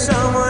someone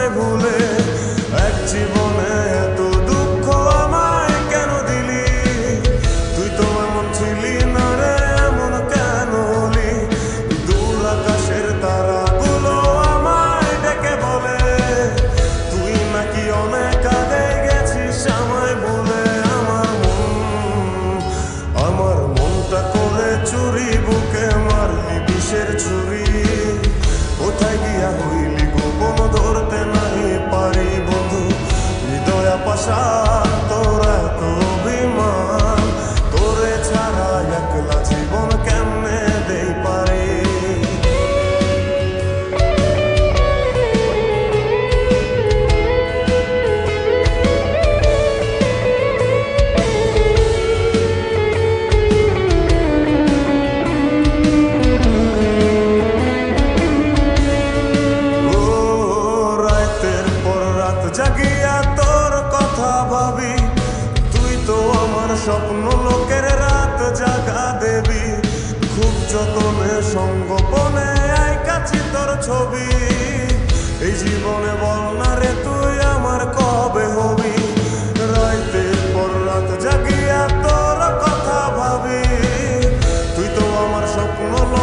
স্বপ্ন লোকের রাত জাগা দেবী। খুব যতনে সঙ্গপনে আই কাছি তোর ছবি। এই জীবনে বল না রে তুই আমার কবে হবি? রাইতে পর রাত জাগিয়া তোর কথা ভাবি। তুই তো আমার স্বপ্ন লোক